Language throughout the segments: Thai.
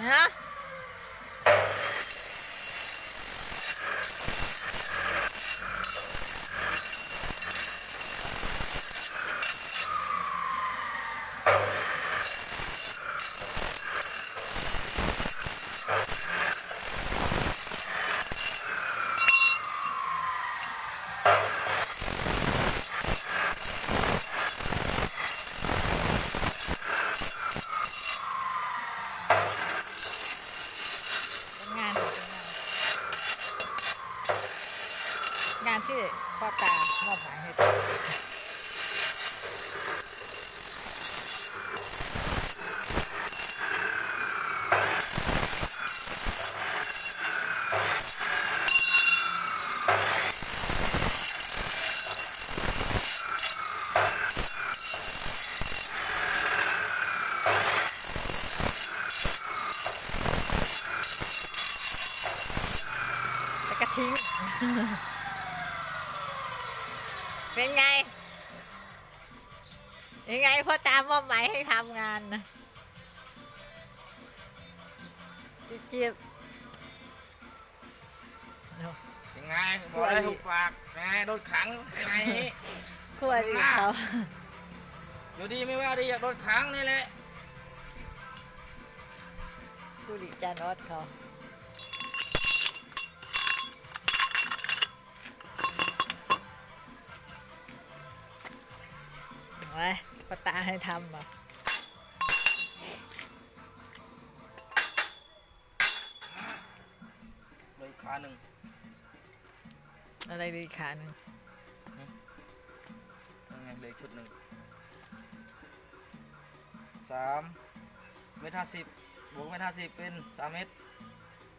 Yeah? ที่พ่อตามอบหมายให้ทำทิ้ง เป็นไง ยังไงพ่อตามมอบหมายให้ทำงานนะจิ๊บจิ๊บเนาะยังไงบอกได้ถูกปากไงโดนขังยังไงคู่อริเขาอยู่ดีไม่ว่าดีอยากโดนขังนี่แหละคู่อริจานอสเขา ไว้พ่อตาให้ทำอะเลยขาหนึ่งอะไรดีขาหนึ่งยังไงเหลยชุดหนึ่งสามเมตรห้าสิบบวกเมตรห้าสิบเป็นสามเมตร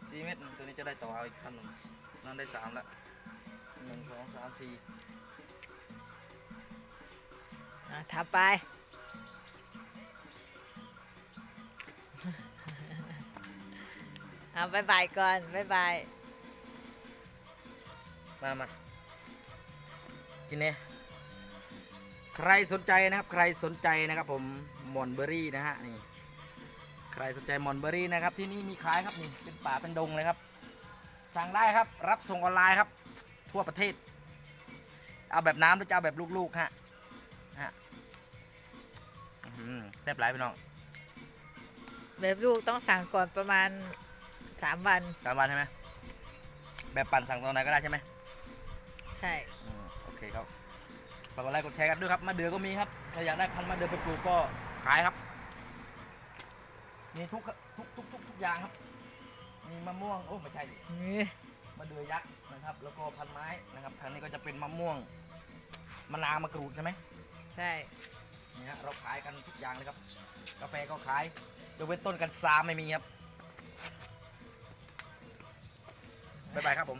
สี่เมตร ตัวนี้จะได้ต่อเอาอีกขั้นหนึ่งนั่นได้สามละหนึ่งสองสามสี่อะ ทำไป เอาบายบายก่อนบายบาย มามากินเนี่ยใครสนใจนะครับ ใครสนใจนะครับผมมอนเบอรี่นะฮะนี่ ใครสนใจมอนเบอรี่นะครับ ที่นี่มีขายครับนี่เป็นป่าเป็นดงเลยครับ สั่งได้ครับ รับส่งออนไลน์ครับ ทั่วประเทศ เอาแบบน้ำหรือจะเอาแบบลูกๆฮะ ฮะอื้อหือแซ่บหลายพี่น้องแบบลูกต้องสั่งก่อนประมาณสามวันสามวันใช่ไหมแบบปั่นสั่งตอนไหนก็ได้ใช่ไหมใช่อืมโอเคครับฝากกดไลค์กดแชร์กันด้วยครับมะเดือก็มีครับถ้าอยากได้พันธุ์มะเดือไปปลูกก็ขายครับมีทุกทุกทุกทุกทุกอย่างครับ มีมะม่วงโอ้ไม่ใช่ดินี่มะเดือยักษ์นะครับ แล้วก็พันไม้นะครับทางนี้ก็จะเป็นมะม่วงมะนาวมะกรูดใช่ไหม ใช่ นี่ฮะเราขายกันทุกอย่างเลยครับ กาแฟก็ขายยกเว้นต้นกันซาไม่มีครับบ๊ายบายครับผม